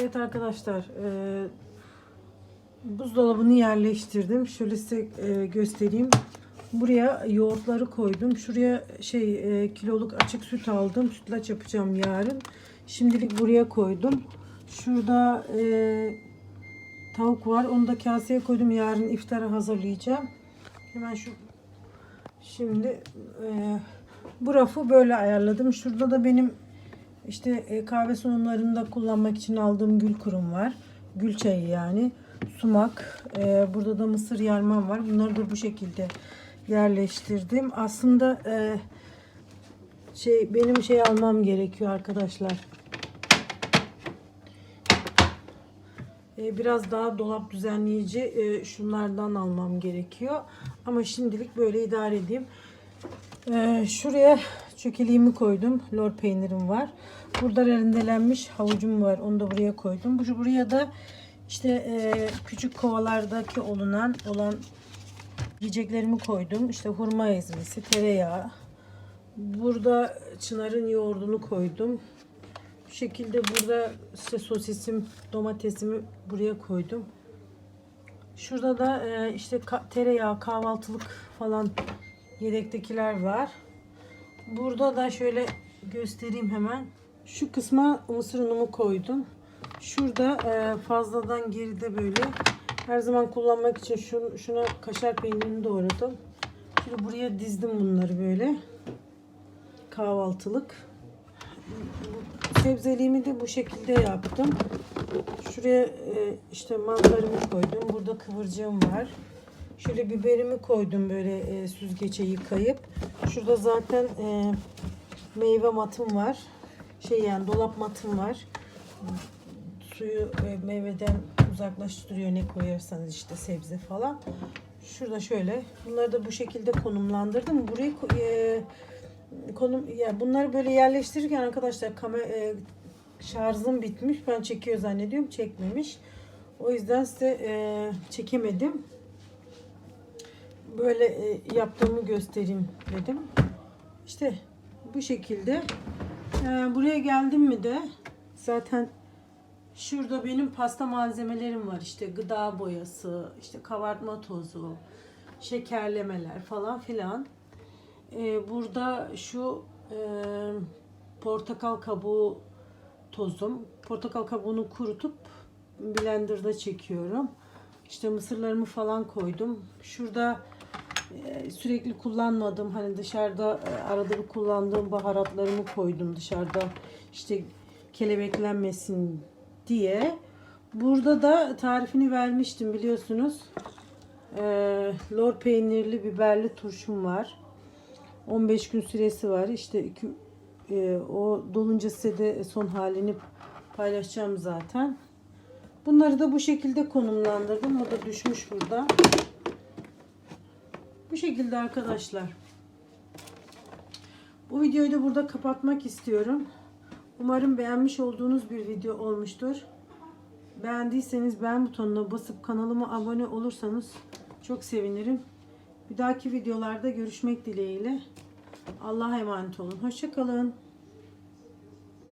Evet arkadaşlar, e, buzdolabını yerleştirdim. Şöyle size e, göstereyim. Buraya yoğurtları koydum. Şuraya şey e, kiloluk açık süt aldım. Sütlaç yapacağım yarın. Şimdilik buraya koydum. Şurada e, tavuk var. Onu da kaseye koydum. Yarın iftara hazırlayacağım. Hemen şu şimdi e, bu rafı böyle ayarladım. Şurada da benim işte e, kahve sunumlarında kullanmak için aldığım gül kurum var. Gül çayı yani. Sumak. E, burada da mısır yarmam var. Bunları da bu şekilde yerleştirdim. Aslında e, şey benim şey almam gerekiyor arkadaşlar. Biraz daha dolap düzenleyici şunlardan almam gerekiyor. Ama şimdilik böyle idare edeyim. Ee, şuraya çökeliğimi koydum. Lor peynirim var. Burada rendelenmiş havucum var. Onu da buraya koydum. Bu buraya da işte e, küçük kovalardaki olunan olan yiyeceklerimi koydum. İşte hurma ezmesi, tereyağı. Burada çınarın yoğurdunu koydum. Bu şekilde burada işte sosisim, domatesimi buraya koydum. Şurada da e, işte tereyağı, kahvaltılık falan yedektekiler var. Burada da şöyle göstereyim hemen. Şu kısma mısır unumu koydum. Şurada e, fazladan geride böyle her zaman kullanmak için şun, şuna kaşar peynirini doğradım. Şimdi buraya dizdim bunları böyle. Kahvaltılık. Sebzeliğimi de bu şekilde yaptım. Şuraya e, işte mantarımı koydum. Burada kıvırcığım var. Şöyle biberimi koydum böyle e, süzgece yıkayıp. Şurada zaten e, meyve matım var. Şey yani dolap matım var. Suyu e, meyveden uzaklaştırıyor ne koyarsanız işte sebze falan. Şurada şöyle. Bunları da bu şekilde konumlandırdım. Burayı e, konum ya bunları böyle yerleştirirken arkadaşlar kamera e, şarjım bitmiş. Ben çekiyor zannediyorum. Çekmemiş. O yüzden size e, çekemedim böyle e, yaptığımı göstereyim dedim. İşte bu şekilde. E, buraya geldim mi de zaten şurada benim pasta malzemelerim var. İşte gıda boyası, işte kabartma tozu, şekerlemeler falan filan. E, burada şu portakal kabuğu tozum. Portakal kabuğunu kurutup blenderda çekiyorum. İşte mısırlarımı falan koydum. Şurada sürekli kullanmadım. Hani dışarıda e, arada bir kullandığım baharatlarımı koydum dışarıda. işte kelebeklenmesin diye. Burada da tarifini vermiştim biliyorsunuz. E, lor peynirli biberli turşum var. 15 gün süresi var. İşte iki, e, o dolunca size de son halini paylaşacağım zaten. Bunları da bu şekilde konumlandırdım. O da düşmüş burada. Şekilde arkadaşlar. Bu videoyu da burada kapatmak istiyorum. Umarım beğenmiş olduğunuz bir video olmuştur. Beğendiyseniz beğen butonuna basıp kanalıma abone olursanız çok sevinirim. Bir dahaki videolarda görüşmek dileğiyle. Allah'a emanet olun. Hoşçakalın.